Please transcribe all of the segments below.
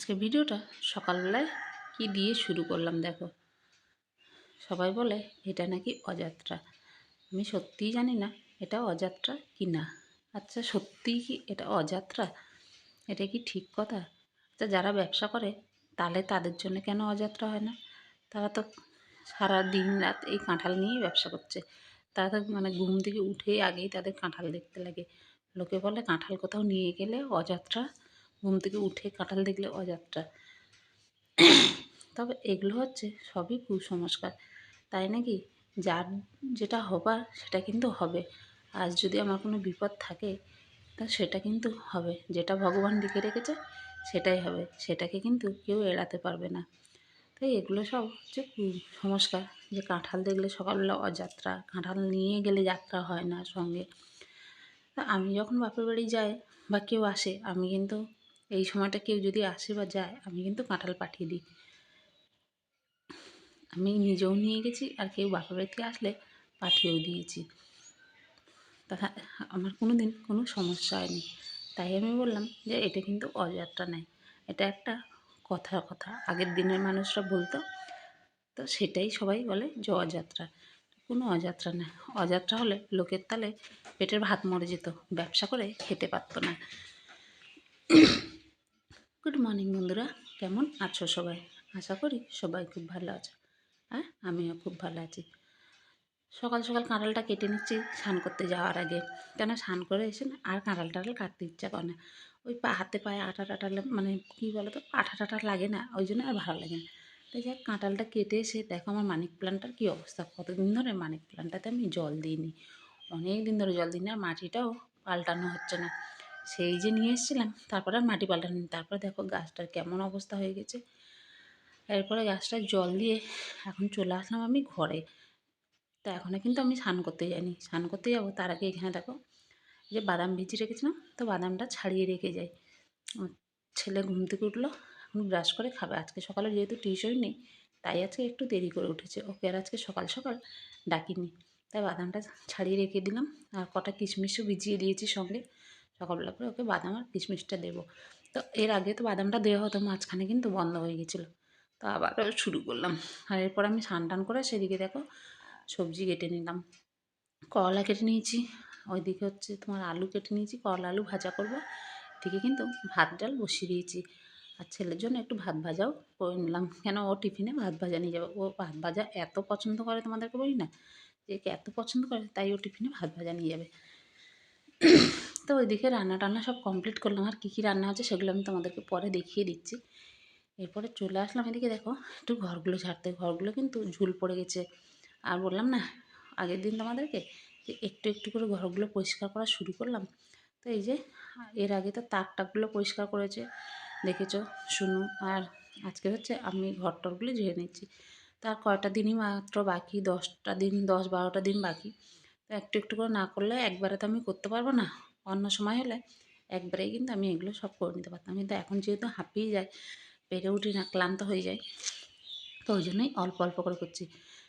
আজকে ভিডিওটা সকালবেলায় কি দিয়ে শুরু করলাম দেখো। সবাই বলে, এটা নাকি অযাত্রা? আমি সত্যিই জানি না, এটা অযাত্রা কি না? আচ্ছা সত্যিই কি এটা অযাত্রা? এটা কি ঠিক কথা? আচ্ছা যারা ব্যবসা করে, তাহলে তাদের জন্য কেন অযাত্রা হয় না? তারা তো সারা দিন রাত এই কাঁঠাল নিয়েই ব্যবসা করছে। তারা তো মানে ঘুম থেকে উঠেই আগেই তাদের কাঁঠাল দেখতে লাগে। লোকে বলে, কাঁঠাল কোথাও নিয়ে গেলে অযাত্রা? ঘুম থেকে উঠে কাঁঠাল দেখলে অযাত্রা তবে এগুলো হচ্ছে সবই কুসংস্কার। তাই নাকি? যার যেটা হবার সেটা কিন্তু হবে। আজ যদি আমার কোনো বিপদ থাকে, তা সেটা কিন্তু হবে। যেটা ভগবান লিখে রেখেছে, সেটাই হবে। সেটাকে কিন্তু কেউ এড়াতে পারবে না। তাই এগুলো সব হচ্ছে কুসংস্কার। যে কাঁঠাল দেখলে সকালবেলা অযাত্রা কাঁঠাল নিয়ে গেলে যাত্রা হয় না সঙ্গে। আমি যখন বাপের বাড়ি যাই বা কেউ আসে, আমি কিন্তু এই সময়টা কেউ যদি আসে বা যায়, আমি কিন্তু কাঁঠাল পাঠিয়ে দিই। আমি নিজেও নিয়ে গেছি আর কেউ বাপের বাড়ি থেকে আসলে পাঠিয়েও দিয়েছি। তা আমার কোনো দিন কোনো সমস্যা হয়নি। তাই আমি বললাম যে, এটা কিন্তু অযাত্রা নয়। এটা একটা কথার কথা। আগের দিনের মানুষরা বলতো, তো সেটাই সবাই বলে যে, অযাত্রা। কোনো অযাত্রা না। অযাত্রা হলে লোকের তালে পেটের ভাত মরে যেত। ব্যবসা করে খেতে পারতো না। গুড মর্নিং বন্ধুরা। কেমন আছো সবাই? আশা করি সবাই খুব ভালো আছে। হ্যাঁ আমিও খুব ভালো আছি। সকাল সকাল কাঁঠালটা কেটে নিচ্ছি, স্নান করতে যাওয়ার আগে। কেন স্নান করে এসে না, আর কাঁঠাল টাঁঠাল কাটতে ইচ্ছা করে না। ওই পা, হাতে পায়ে আটা টাটা মানে কী বলো তো আঠা টাটা লাগে না, ওই জন্য আর ভালো লাগে না। তাই যাক কাঁটালটা কেটে এসে দেখো আমার মানিক প্লান্টটার কী অবস্থা। কতদিন ধরে মানিক প্লান্টটাতে আমি জল দিইনি। অনেক দিন ধরে জল দিই না মাটিটাও পাল্টানো হচ্ছে না। সেই যে নিয়ে এসেছিলাম, তারপরে আর মাটি পাল্টানো তারপরে দেখো গাছটার কেমন অবস্থা হয়ে গেছে। এরপরে গাছটার জল দিয়ে এখন চলে আসলাম আমি ঘরে। তা এখনও কিন্তু আমি স্নান করতে যাইনি। স্নান করতে যাব, তার আগে এখানে দেখো যে বাদাম ভিজিয়ে রেখেছিলাম, তো বাদামটা ছাড়িয়ে রেখে যাই। ছেলে ঘুম থেকে উঠল, এখন ব্রাশ করে খাবে। আজকে সকালে যেহেতু টিউশন নেই, তাই আজকে একটু দেরি করে উঠেছে। ওকে আর আজকে সকাল সকাল ডাকিনি। তাই বাদামটা ছাড়িয়ে রেখে দিলাম। আর কটা কিশমিশও ভিজিয়ে দিয়েছি সঙ্গে। সকালবেলা করে ওকে বাদাম আর কিশমিশটা দেবো। তো এর আগে তো বাদামটা দেওয়া হতো, মাঝখানে কিন্তু বন্ধ হয়ে গেছিল। তো আবারও শুরু করলাম। আর এরপর আমি স্নান টান করে সেদিকে দেখো সবজি কেটে নিলাম। করলা কেটে নিয়েছি, ওইদিকে হচ্ছে তোমার আলু কেটে নিয়েছি, করলা আলু ভাজা করব। এদিকে কিন্তু ভাত ডাল বসিয়ে দিয়েছি। আর ছেলের জন্য একটু ভাত ভাজাও করে নিলাম। কেন ও টিফিনে ভাত ভাজা নিয়ে যাবে? ও ভাত ভাজা এত পছন্দ করে তোমাদেরকে বলি না যে এত পছন্দ করে তাই ও টিফিনে ভাত ভাজা নিয়ে যাবে। তো ওইদিকে রান্না টান্না সব কমপ্লিট করলাম। আর কী কী রান্না হচ্ছে সেগুলো আমি তোমাদেরকে পরে দেখিয়ে দিচ্ছি। এরপরে চলে আসলাম এদিকে, দেখো, একটু ঘরগুলো ঝাড়তে। ঘরগুলো কিন্তু ঝুল পড়ে গেছে। আর বললাম না, আগের দিন তোমাদেরকে যে একটু একটু করে ঘরগুলো পরিষ্কার করা শুরু করলাম। তো এই যে, এর আগে তো তাক টাকগুলো পরিষ্কার করেছে। দেখেছ, শুনু। আর আজকে হচ্ছে আমি ঘর টরগুলো ঝেড়ে নিচ্ছি। তার কয়টা দিনই মাত্র বাকি? দশটা দিন দশ বারোটা দিন বাকি। তো একটু একটু করে না করলে একবারে তো আমি করতে পারব না। অন্য সময় হলে একবারেই কিন্তু আমি এগুলো সব করে নিতে পারতাম। কিন্তু এখন যেহেতু হাঁপিয়ে যায়, পেরে উঠি না, ক্লান্ত হয়ে যায়, তো ওই জন্যই অল্প অল্প করে করছি।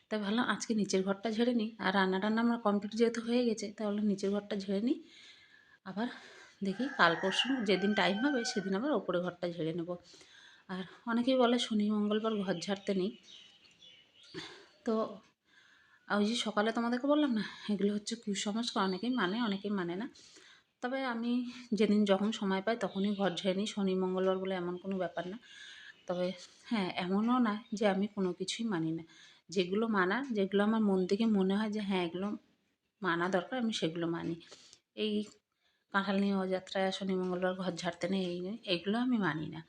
তাই ভাবলাম আজকে নিচের ঘরটা ঝেড়ে নিই। আর রান্না টান্না আমার কমপ্লিট যেহেতু হয়ে গেছে তাহলে নিচের ঘরটা ঝেড়ে নিই। আবার দেখি কাল পরশু যেদিন টাইম হবে, সেদিন আবার ওপরে ঘরটা ঝেড়ে নেব। আর অনেকেই বলে শনি, মঙ্গলবার ঘর ঝাড়তে নেই। তো ওই যে সকালে তোমাদেরকে বললাম না, এগুলো হচ্ছে কুসংস্কার, অনেকেই মানে অনেকেই মানে না। তবে আমি যেদিন যখন সময় পাই তখনই ঘর ঝেড়ে নিই। শনি, মঙ্গলবার বলে এমন কোনো ব্যাপার না। তবে হ্যাঁ এমনও না যে আমি কোনো কিছুই মানি না। যেগুলো মানার যেগুলো আমার মন থেকে মনে হয় যে হ্যাঁ এগুলো মানা দরকার, আমি সেগুলো মানি। এই কাঁঠাল নিয়ে যাত্রায় শনি, মঙ্গলবার ঘর ঝাড়তে নেই, এই এগুলো আমি মানি না।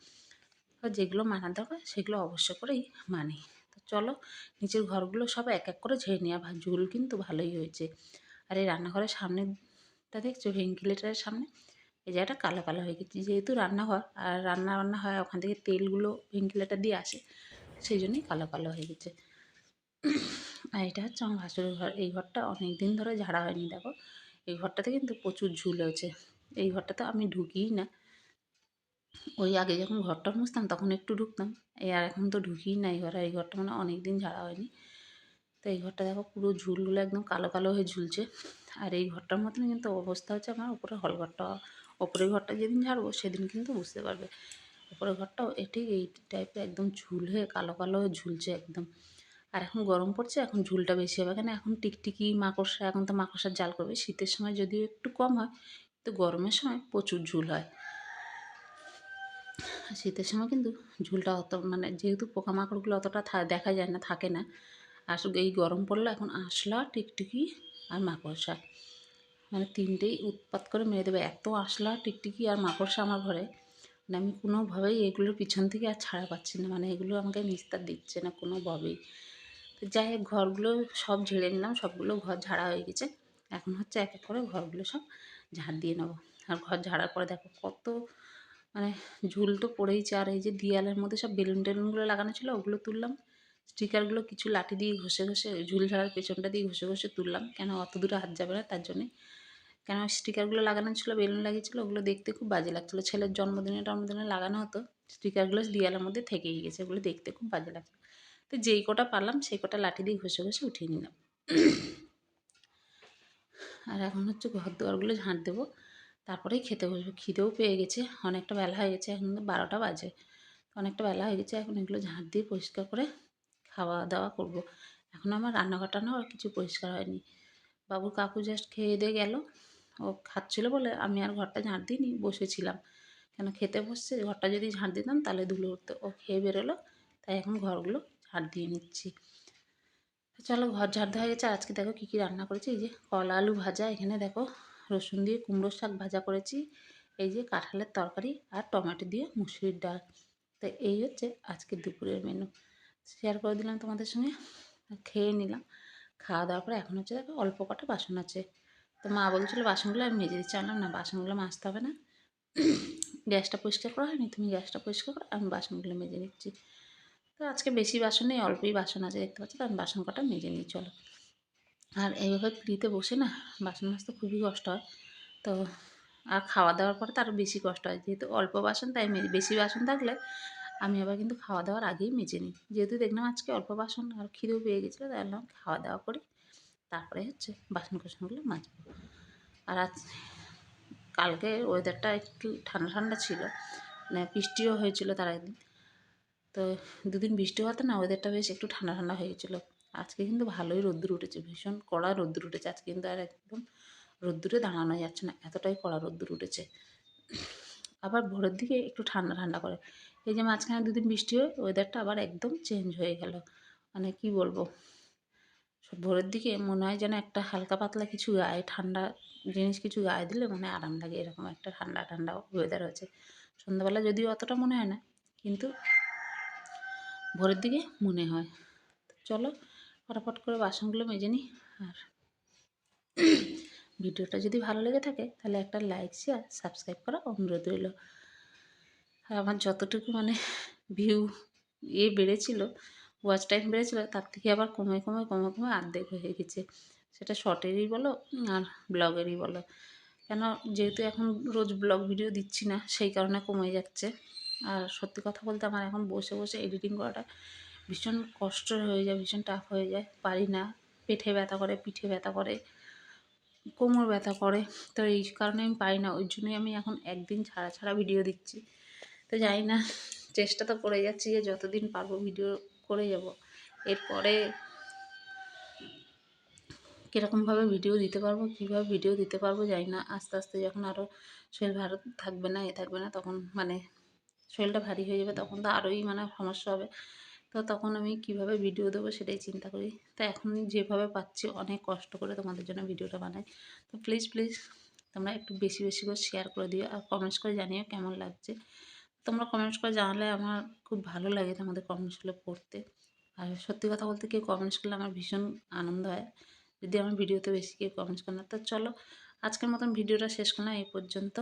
যেগুলো মানা দরকার সেগুলো অবশ্য করেই মানি। তো চলো, নিচের ঘরগুলো সব এক এক করে ঝেড়ে নেওয়া, ঝুল কিন্তু ভালোই হয়েছে। আর এই রান্নাঘরের সামনেটা দেখছ ভেন্টিলেটারের সামনে? এই জায়গাটা কালো কালো হয়ে গেছে। যেহেতু রান্নাঘর, আর রান্না বান্না হয় ওখান থেকে তেলগুলো ভেন্টিলেটার দিয়ে আসে, সেই জন্যই কালো কালো হয়ে গেছে। আর এটা হচ্ছে আমার ভাসুরের ঘর। এই ঘরটা অনেক দিন ধরে ঝাড়া হয়নি, দেখো। এই ঘরটাতে কিন্তু প্রচুর ঝুল হয়েছে। এই ঘরটাতে আমি ঢুকিই না। ওই আগে যখন ঘরটা মুছতাম, তখন একটু ঢুকতাম। এই আর এখন তো ঢুকিই না এই ঘরে। এই ঘরটা মানে অনেক দিন ঝাড়া হয়নি। তো এই ঘরটা দেখো পুরো ঝুলগুলো একদম কালো কালো হয়ে ঝুলছে। আর এই ঘরটার মতন কিন্তু অবস্থা হচ্ছে আমার। উপরে হল ঘরটা, ওপরের ঘরটা যেদিন ঝাড়বো সেদিন কিন্তু বুঝতে পারবে। ওপরের ঘরটাও এটি এই টাইপের একদম ঝুল হয়ে, কালো কালো ঝুলছে একদম। আর এখন গরম পড়ছে, এখন ঝুলটা বেশি হবে। কেন এখন টিকটিকি মাকড়সা, এখন তো মাকড়সার জাল করবে। শীতের সময় যদিও একটু কম হয় তো গরমের সময় প্রচুর ঝুল হয়। শীতের সময় কিন্তু ঝুলটা অত মানে যেহেতু পোকামাকড়গুলো অতটা দেখা যায় না, থাকে না। আর এই গরম পড়লে এখন আঁশলা, টিকটিকি আর মাকড়সা। মানে তিনটেই উৎপাত করে মেরে দেবে। এত আসলা টিকটিকি আর মাকড়সা আমার ঘরে। মানে আমি কোনোভাবেই এগুলোর পিছন থেকে আর ছাড়া পাচ্ছি না। মানে এগুলো আমাকে নিস্তার দিচ্ছে না কোনোভাবেই। তো যাই হোক, ঘরগুলো সব ঝেড়ে নিলাম। সবগুলো ঘর ঝাড়া হয়ে গেছে। এখন হচ্ছে এক এক করে ঘরগুলো সব ঝাড় দিয়ে নেব। আর ঘর ঝাড়ার পরে দেখো কত মানে ঝুল তো পড়েইছে। আর এই যে দেয়ালের মধ্যে সব বেলুন টেলুনগুলো লাগানো ছিল, ওগুলো তুললাম। স্টিকারগুলো কিছু লাঠি দিয়ে ঘষে ঘষে, ঝুল ঝাড়ার পেছনটা দিয়ে ঘষে ঘষে তুললাম। কেন? অত দূরে হাত যাবে না, তার জন্যে। কেন? স্টিকারগুলো লাগানো ছিল, বেলুন লাগিয়েছিলো, ওগুলো দেখতে খুব বাজে লাগছিল। ছেলের জন্মদিনে, টন্মদিনে লাগানো হতো স্টিকারগুলো দেয়ালের মধ্যে থেকেই গেছে, ওগুলো দেখতে খুব বাজে লাগছে তো যেই কটা পারলাম, সেই কটা লাঠি দিয়ে ঘষে ঘষে উঠিয়ে নিলাম। আর এখন হচ্ছে ঘর দুয়ারগুলো ঝাঁট দেবো, তারপরেই খেতে বসবো। খিদেও পেয়ে গেছে, অনেকটা বেলা হয়ে গেছে, এখন বারোটা বাজে। অনেকটা বেলা হয়ে গেছে, এখন এগুলো ঝাঁট দিয়ে পরিষ্কার করে খাওয়া দাওয়া করব। এখন আমার রান্নাঘর টান্নাও আর কিছু পরিষ্কার হয়নি। বাবুর কাকু জাস্ট খেয়ে দিয়ে গেল। ও খাচ্ছিল বলে আমি আর ঘরটা ঝাঁট দিইনি, বসেছিলাম। কেন খেতে বসছে? ঘরটা যদি ঝাঁট দিতাম তাহলে ধুলো উঠতো। ও খেয়ে বেরোলো, তাই এখন ঘরগুলো ঝাঁট দিয়ে নিচ্ছি। চলো ঘর ঝাড় দেওয়া গেছে। আজকে দেখো কী কী রান্না করেছি? এই যে কলা আলু ভাজা, এখানে দেখো রসুন দিয়ে কুমড়ো শাক ভাজা করেছি। এই যে কাঁঠালের তরকারি আর টমেটো দিয়ে মুসুরির ডাল। তো এই হচ্ছে আজকের দুপুরের মেনু শেয়ার করে দিলাম তোমাদের সঙ্গে। খেয়ে নিলাম। খাওয়া দাওয়ার পরে এখন হচ্ছে দেখো অল্প কটা বাসন আছে। তো মা বলছিলো বাসনগুলো আমি মেজে দিচ্ছি। আনলাম না, বাসনগুলো মাজতে হবে না। গ্যাসটা পরিষ্কার করা হয়নি, তুমি গ্যাসটা পরিষ্কার করো, আমি বাসনগুলো মেজে নিচ্ছি। তো আজকে বেশি বাসন নেই, অল্পই বাসন আছে, দেখতে পাচ্ছি? তো আমি বাসন কটা মেজে নিই, চলো। আর এইভাবে ফ্রিতে বসে না, বাসন মাজতে খুবই কষ্ট হয়। তো আর খাওয়া দাওয়ার পরে তো আরও বেশি কষ্ট হয়। যেহেতু অল্প বাসন, তাই বেশি বাসন থাকলে আমি আবার কিন্তু খাওয়া দাওয়ার আগেই মেজে নিই। যেহেতু দেখলাম আজকে অল্প বাসন আর খিদেও পেয়ে গেছিল, তাই বললাম খাওয়া দাওয়া করি। তারপরে হচ্ছে বাসন কোসনগুলো মাজবো। আর আজ, কালকে ওয়েদারটা একটু ঠান্ডা ঠান্ডা ছিল মানে বৃষ্টিও হয়েছিল তার একদিন তো দুদিন বৃষ্টি হওয়াতে না ওয়েদারটা বেশ একটু ঠান্ডা ঠান্ডা হয়ে গেছিল। আজকে কিন্তু ভালোই রোদ্দুর উঠেছে, ভীষণ কড়া রোদ্দুর উঠেছে। আজকে কিন্তু আর একদম রোদ্দুরে দাঁড়ানো যাচ্ছে না, এতটাই কড়া রোদ্দুর উঠেছে। আবার ভোরের দিকে একটু ঠান্ডা ঠান্ডা করে। এই যে মাঝখানে দুদিন বৃষ্টি হয়ে ওয়েদারটা আবার একদম চেঞ্জ হয়ে গেল। মানে কি বলব? ভোরের দিকে মনে হয় যেন একটা হালকা পাতলা কিছু গায়ে, ঠান্ডা জিনিস কিছু গায়ে দিলে মানে আরাম লাগে, এরকম একটা ঠান্ডা ঠান্ডা ওয়েদার হয়েছে সন্ধ্যাবেলা যদিও অতটা মনে হয় না, কিন্তু ভোরের দিকে মনে হয়। চলো, ফটাফট করে বাসনগুলো মেজে নিই, আর ভিডিওটা যদি ভালো লেগে থাকে, তাহলে একটা লাইক শেয়ার সাবস্ক্রাইব করা অনুরোধ রইল। আর আমার যতটুকু মানে ভিউ ইয়ে বেড়েছিল ওয়াচ টাইম বেড়েছিল, তার থেকে আবার কমে কমে কমে কমে আর্ধেক হয়ে গেছে। সেটা শর্টেরই বলো আর ব্লগেরই বলো। কেন যেহেতু এখন রোজ ব্লগ ভিডিও দিচ্ছি না, সেই কারণে কমে যাচ্ছে। আর সত্যি কথা বলতে আমার এখন বসে বসে এডিটিং করাটা ভীষণ কষ্ট হয়ে যায়, ভীষণ টাফ হয়ে যায়। পারি না, পেটে ব্যথা করে, পিঠে ব্যথা করে, কোমর ব্যথা করে। তো এই কারণে আমি পাই না, ওই জন্যই আমি এখন একদিন ছাড়া ছাড়া ভিডিও দিচ্ছি। তো জানি না, চেষ্টা তো করে যাচ্ছি যে যতদিন পারব ভিডিও করে যাব। এরপরে কীরকমভাবে ভিডিও দিতে পারব, কীভাবে ভিডিও দিতে পারব জানি না। আস্তে আস্তে যখন আরও শরীর ভালো থাকবে না, এ থাকবে না, তখন মানে শরীরটা ভারী হয়ে যাবে, তখন তো আরোই মানে সমস্যা হবে। তো তখন আমি কীভাবে ভিডিও দেবো সেটাই চিন্তা করি। তো এখন যেভাবে পাচ্ছি অনেক কষ্ট করে তোমাদের জন্য ভিডিওটা বানাই। তো প্লিজ প্লিজ তোমরা একটু বেশি বেশি করে শেয়ার করে দিও আর কমেন্টস করে জানিও কেমন লাগছে। তোমরা কমেন্টস করে জানালে আমার খুব ভালো লাগে তোমাদের কমেন্টসগুলো পড়তে। আর সত্যি কথা বলতে কেউ কমেন্টস করলে আমার ভীষণ আনন্দ হয়। যদি আমার ভিডিওতে বেশি কেউ কমেন্টস করে না, তো চলো আজকের মতন ভিডিওটা শেষ করলাম, এই পর্যন্ত।